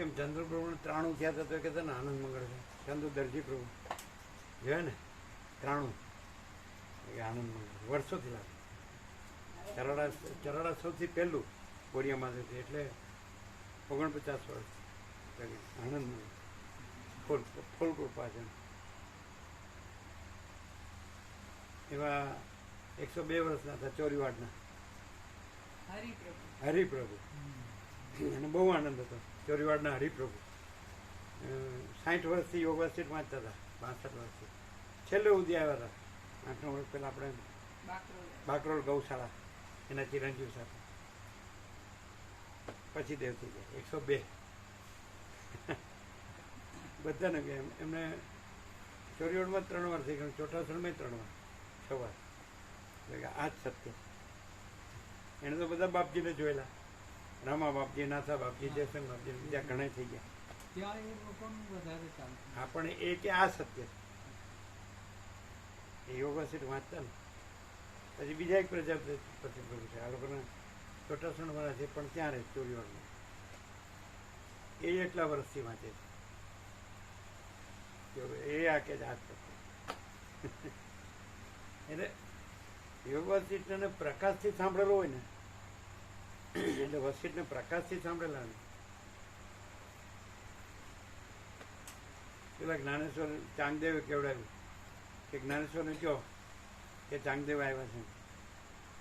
કેમ ચંદ્રપ્રભુ ત્રાણું થયા હતા તો કહેતા ને આનંદ મંગળ છે? ચંદુ દરજી પ્રભુ. જોયા ને? ત્રાણું. એ આનંદ મંગળ. વર્ષોથી લાગે. ચરાડા ચરાડા સૌથી પહેલું બોરિયામાંથી એટલે ઓગણપચાસ વર્ષ આનંદ મંગળ. ફૂલ ફૂલ કૃપા છે. એવા એકસો બે વર્ષના હતા ચોરીવાડના. હરિપ્રભુ. હરિપ્રભુ. અને બહુ આનંદ હતો. ચોરીવાડના હરિપ્રભુ. સાઠ વર્ષથી યોગ વર્ષથી વાંચતા હતા. બાસઠ વર્ષથી. છેલ્લે સુધી આવ્યા હતા. આઠ નવ વર્ષ પહેલાં આપણે બાકરોલ ગૌશાળા, એના ચિરંજીવ સાથે. પછી દેવ થઈ ગયા. એકસો બે. બધાને ગયા એમને ચોરીવાડમાં ત્રણ વાર થઈ ગયું. ચોટાસણમાં ત્રણ વાર. છ વાર. આ જ સત્ય. એણે તો બધા બાપજીને જોયેલા. રામા બાપજી નાથા બાપજી જયસંગ બાપજી બીજા ઘણા થઈ ગયા. ત્યાં એ લોકોનું વધારે ચાલતું હા પણ એ કે આ સત્ય છે. એ યોગા સીટ વાંચતા ને. પછી બીજા એક પ્રજાપતિ પ્રતિભુ છે આ લોકોના ચોટાસણ વાળા છે પણ ત્યાં રહે ચોરીવાળમાં એ એટલા વર્ષથી વાંચે છે. એ આ કે આ સત્ય. એટલે યોગ વસિષ્ઠને પ્રકાશથી સાંભળેલો હોય ને એટલે વસિષ્ઠને પ્રકાશથી સાંભળેલા પેલા જ્ઞાનેશ્વર, ચાંગદેવે કેવડાવ્યું? કે જ્ઞાનેશ્વરને કહો કે ચાંગદેવ આવ્યા છે.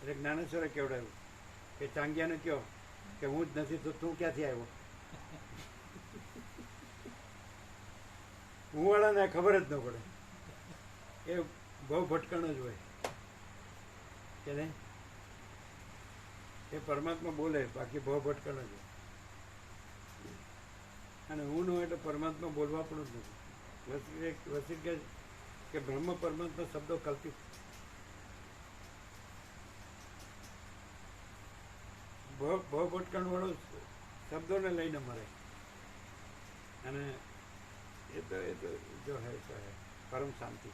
એટલે જ્ઞાનેશ્વરે કેવડાવ્યું? કે ચાંગિયાને કહો કે હું જ નથી તો તું ક્યાંથી આવ્યો? હું વાળાને ખબર જ ન પડે. એ બહુ ભટકણ જ હોય. કે નહીં? એ પરમાત્મા બોલે, બાકી બહુ ભટકણ જ. અને હું ન એટલે પરમાત્મા બોલવા પણ જ નથી. કહે કે બ્રહ્મ પરમાત્મા શબ્દો કલ્પિત. બહુ ભટકણ વાળો શબ્દોને લઈને મરે. અને એ તો એ તો જો હે તો હે. પરમ શાંતિ.